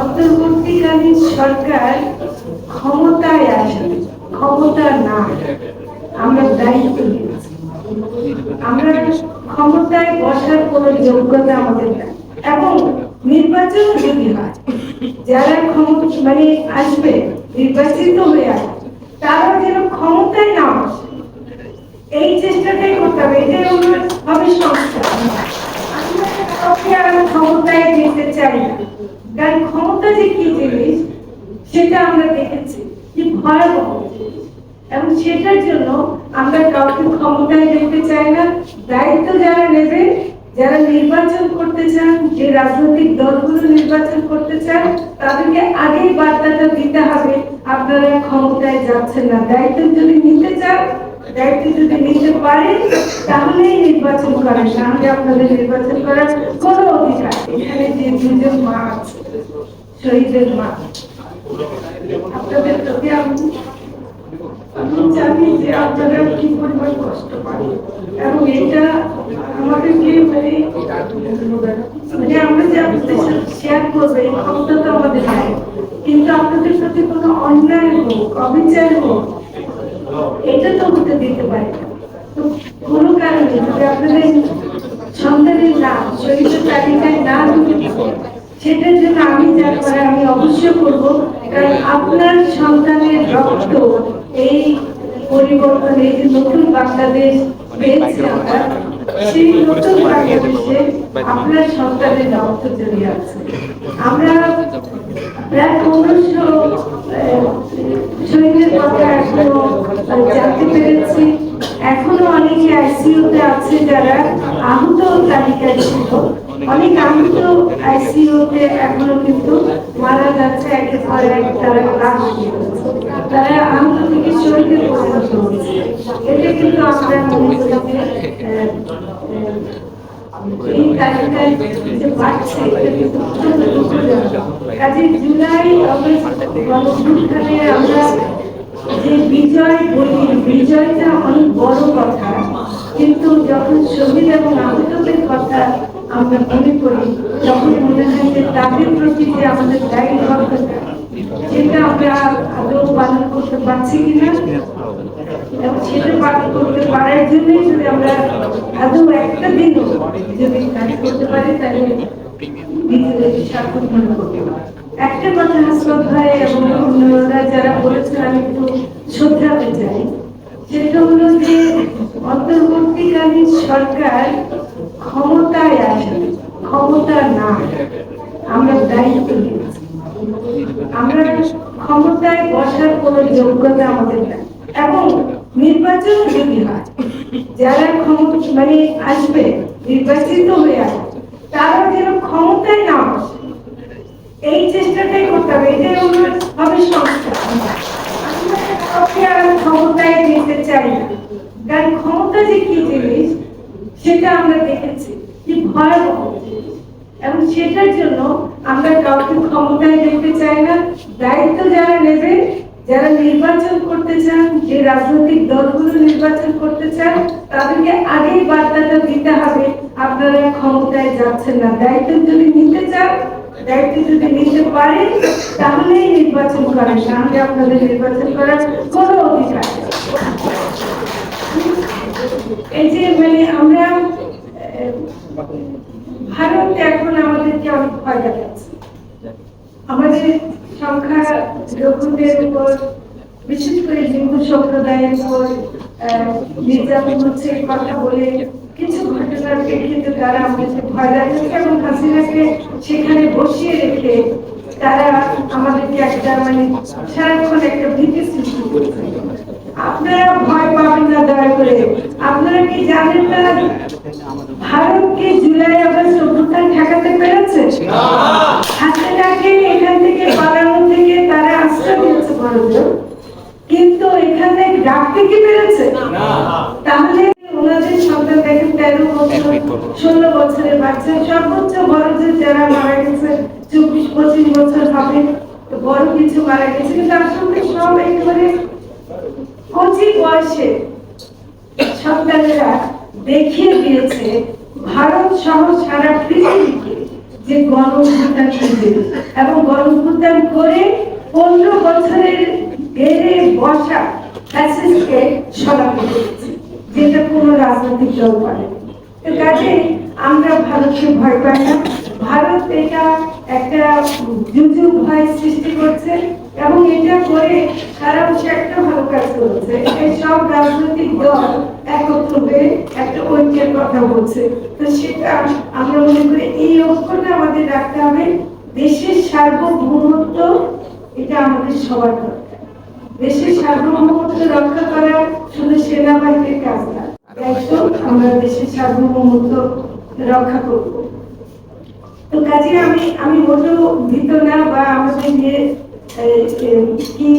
অন্তর্বর্তীকালীন সরকার ক্ষমতায় আসে ক্ষমতা না আমরা দায়িত্ব আমরা ক্ষমতায় বসার কোন যোগ্যতা আমাদের নাই। এবং নির্বাচন যদি হয়, যারা ক্ষমতা মানে আসবে, নির্বাচিত হয়ে আসবে তারা যেন ক্ষমতায় না আসে। এই চেষ্টাটাই করতে হবে। এটাই হলো হবে সংস্কার আমরা ক্ষমতায় দিতে চাই না। কারণ ক্ষমতা যে কি জিনিস সেটা আমরা দেখেছি কি ভয়াবহ এবং সেটার জন্য আমরা কাউকে ক্ষমতায় দেখতে চাই না দায়িত্ব যারা নেবে যারা নির্বাচন করতে চান যে রাজনৈতিক দলগুলো নির্বাচন করতে চান তাদেরকে আগেই বার্তাটা দিতে হবে আপনারা ক্ষমতায় যাচ্ছেন না। দায়িত্ব যদি নিতে চান দায়িত্ব যদি নিতে পারেন তাহলেই নির্বাচন করেন। নাহলে আপনাদের নির্বাচন করার কোনো অধিকার এখানে যে দুজন মা আছে শহীদের মা। আপনাদের প্রতি আমি জানি যে আপনারা কি পরিমাণ কষ্ট পান। এবং এটা আমাদেরকে মানে মানে আমরা যে আপনাদের সাথে শেয়ার করব এই ক্ষমতা তো আমাদের নাই। কিন্তু আপনাদের প্রতি কোনো অন্যায় হোক, অবিচার হোক, এটা তো হতে দিতে পারে। তো কোনো কারণে যদি আপনাদের সন্তানের নাম শরীরের তালিকায় না ঢুকে সেটার জন্য আমি যা করার আমি অবশ্যই করব, কারণ আপনার সন্তানের রক্ত এই পরিবর্তন যে নতুন বাংলাদেশ পেয়েছি আমরা সেই নতুন বাংলাদেশে আপনার সন্তানের রক্ত জড়িয়ে আছে আমরা প্রায় পনেরোশো শহীদের কথা এখনও জানতে পেরেছি। এখনও অনেকে আইসিইউ তে আছে যারা আহত তালিকায় ছিল। আইসিইউ এখনও কিন্তু মারা যাচ্ছে একের পর এক তারা লাশ তারা আহত থেকে শহীদে পরিণত হচ্ছে এটা কিন্তু আমরা এই তালিকায় যে। কাজে জুলাই অগস্ট আমরা যে বিজয় বলি, বিজয়টা অনেক বড় কথা। কিন্তু যখন শহীদ এবং আহতদের কথা আমরা মনে করি তখন মনে হয় যে তাদের প্রতি যে আমাদের দায়বদ্ধতা সেটা আমরা আদৌ পালন করতে পারছি কিনা সেটা পালন করতে পারার জন্যই যদি আমরা আদৌ একটা দিনও যদি কাজ করতে পারি, তাহলে নিজেদের সার্থক মনে করতে একটা কথা হাসপাত ভাই এবং যারা বলেছেন, আমি একটু শ্রদ্ধাতে চাই। সেটা হলো যে, অন্তর্বর্তীকালীন সরকার ক্ষমতায় আসে ক্ষমতা না আমরা দায়িত্ব নিয়েছি আমরা বসার কোন যোগ্যতা আমাদের নাই। এবং নির্বাচন যদি হয়, যারা ক্ষমতা মানে আসবে, নির্বাচিত হয়ে আসবে তারাও যেন ক্ষমতায় না এই চেষ্টাটাই করতে হবে। এটাই হলো হবে সংস্কার ক্ষমতায় দিতে চাই না। কারণ ক্ষমতা যে কি জিনিস, সেটা আমরা দেখেছি কি ভয়াবহ এবং সেটার জন্য আমরা কাউকে ক্ষমতায় দেখতে চাই না। দায়িত্ব যারা নেবে যারা নির্বাচন করতে চান, যে রাজনৈতিক দলগুলো নির্বাচন করতে চান, তাদেরকে আগেই বার্তাটা দিতে হবে, আপনারা ক্ষমতায় যাচ্ছেন না দায়িত্ব যদি নিতে চান, দায়িত্ব যদি নিতে পারেন, তাহলেই নির্বাচন করেন নাহলে আপনাদের নির্বাচন করার কোনো অধিকার। এই যে মানে আমরা আহ, ভারত এখন আমাদেরকে অনেক ভয় দেখাচ্ছে আমাদের সংখ্যা উপর, বিশেষ করে হিন্দু সম্প্রদায়ের উপর নির্যাতন হচ্ছে কথা বলে কিছু ঘটনার প্রেক্ষিতে তারা আমাদেরকে ভয় এবং হাসিনাকে সেখানে বসিয়ে রেখে তারা আমাদেরকে একটা মানে সারাক্ষণ একটা ভীতি সৃষ্টি করছে। আপনারা ভয় পাবেন না, দয়া করে। আপনারা কি জানেন না? ভারতকে জুলাই অভ্যুত্থান ঠেকাতে পেরেছে হাসিনাকে এখান থেকে পালানো থেকে তারা আশ্রয় দিয়েছে ভারতীয় কিন্তু এখানে ডাকতে কি পেরেছে তাহলে ওনাদের সন্তান দেখেন তেরো বছর ষোলো বছরের বাচ্চা সর্বোচ্চ বড় যে যারা মারা গেছে চব্বিশ পঁচিশ বছর হবে বড় কিছু মারা গেছে কিন্তু আসলে সব একেবারে কচি বয়সে সন্তানেরা দেখিয়ে দিয়েছে ভারত সহ সারা পৃথিবীকে যে কি জিনিস এবং গণ করে পনেরো বছরের ঘেরে বসা ফ্যাসিস্টকে সরাতে যেটা কোনো রাজনৈতিক দল পারে তো কাজে আমরা ভারতকে ভয় পাই না। ভারত এটা একটা জুজু ভয় সৃষ্টি করছে এবং এটা করে তারা বসে একটা ভালো কাজ করেছে। এই সব রাজনৈতিক দল একত্র হয়ে একটা ঐক্যের কথা বলছে। তো সেটা আমরা মনে করি এই ঐক্যটা আমাদের রাখতে হবে। দেশের সার্বভৌমত্ব, এটা আমাদের সবার দরকার। দেশের সার্বভৌমত্ব রক্ষা করা শুধু সেনাবাহিনীর কাজ না দায়িত্ব আমরা দেশের সার্বভৌমত্ব রক্ষা করব। তো কাজে আমি আমি মোটেও ভীত না বা আমাদের যে এ, এ, কি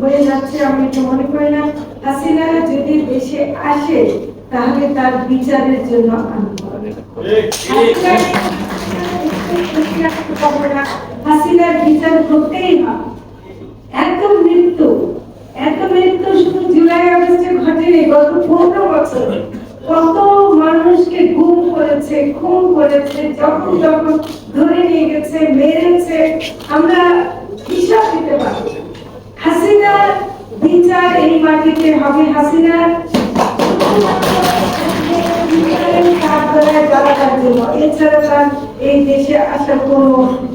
হয়ে যাচ্ছে আমি এটা মনে করি না। হাসিনা যদি দেশে আসে তাহলে তার বিচারের জন্য হাসিনার বিচার করতেই হবে। এত মৃত্যু। এত মৃত্যু শুধু জুলাই আগস্টে ঘটেনি, গত পনেরো বছর। কত মানুষকে গুম করেছে, খুন করেছে, যখন তখন ধরে নিয়ে গেছে, মেরেছে। আমরা হিসাব দিতে পারব না। হাসিনার বিচার এই মাটিতে হবে। হাসিনার এছাড়া তার এই দেশে আসার কোনো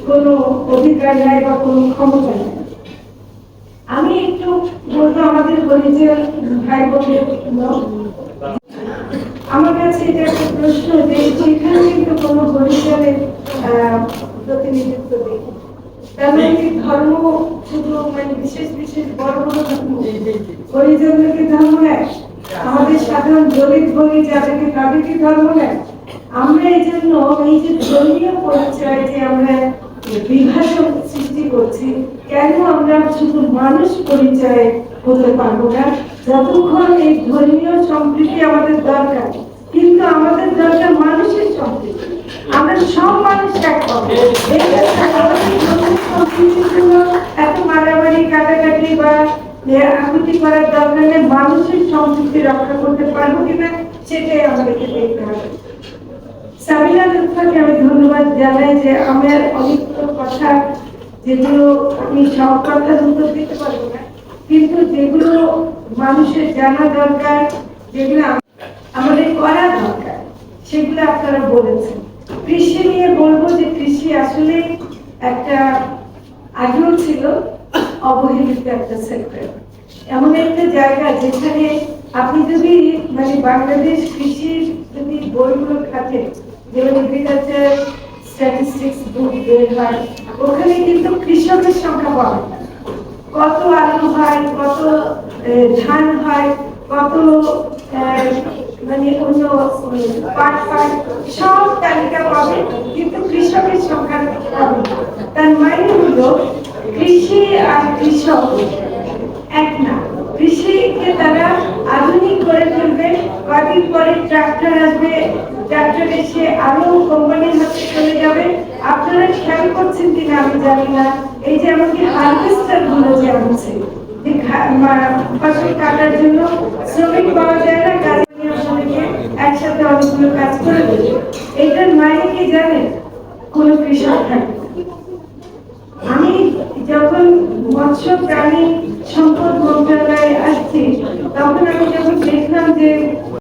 কোনো অধিকার নাই বা কোনো ক্ষমতা নেই। আমি একটু বলব আমাদের হরিজন ভাই আমার কাছে এটা একটা প্রশ্ন যে সেখানে কিন্তু কোনো হরিজনের প্রতিনিধিত্ব তার মানে ধর্ম শুধু মানে বিশেষ বিশেষ বড় বড় ধর্ম হরিজনদেরকে ধর্ম নেয় আমাদের সাধারণ দলিত বলি যাদেরকে তাদেরকে ধর্ম নেয় আমরা এই জন্য এই যে ধর্মীয় পরিচয় যে আমরা বিভাজন সৃষ্টি করছি, কেন আমরা শুধু মানুষ পরিচয় হতে পারব না? যতক্ষণ এই ধর্মীয় সম্প্রীতি আমাদের দরকার, কিন্তু আমাদের দরকার মানুষের সম্প্রীতি। আমরা সব মানুষ এক পাবো এত মারামারি, কাটাকাটি বা আকুতি করার দরকার নেই, মানুষের সম্প্রীতি রক্ষা করতে পারব কিনা সেটাই আমাদেরকে দেখতে হবে। সাবিনা লুৎফাকে আমি ধন্যবাদ জানাই যে আমার অনেক কথা যেগুলো আমি সব কথার উত্তর দিতে পারব না, কিন্তু যেগুলো মানুষের জানা দরকার, যেগুলো আমাদের করা দরকার, সেগুলো আপনারা বলেছেন। কৃষি নিয়ে বলব যে কৃষি আসলে একটা আগেও ছিল অবহেলিত একটা সেক্টর এমন একটা জায়গা যেখানে আপনি যদি মানে বাংলাদেশ কৃষির যদি বইগুলো খাতেন, যেমন এগ্রিকালচার স্ট্যাটিস্টিক্স বুক বের হয়। ওখানে কিন্তু কৃষকের সংখ্যা না কত আলু হয়, কত ধান হয়, কত মানে অন্য পাট পাট সব তালিকা পাবে, কিন্তু কৃষকের সংখ্যা পাবে তার মানে হলো কৃষি আর কৃষক এক না। কৃষিকে তারা আধুনিক করে তুলবে, কদিন পরে ট্রাক্টর আসবে ট্রাক্টর এসে আরও কোম্পানির হাতে চলে যাবে। আপনারা খেয়াল করছেন কিনা আমি জানি না। এই যে এমনকি হারভেস্টারগুলো যে আনছে ফসল কাটার জন্য শ্রমিক পাওয়া যায় না, কাজে একসাথে অনেকগুলো কাজ করে দেবে এটার মানে কি জানেন? কোনো কৃষক আমি যখন মৎস্য প্রাণী সম্পদ মন্ত্রণালয়ে আসছি, তখন আমি যখন দেখলাম যে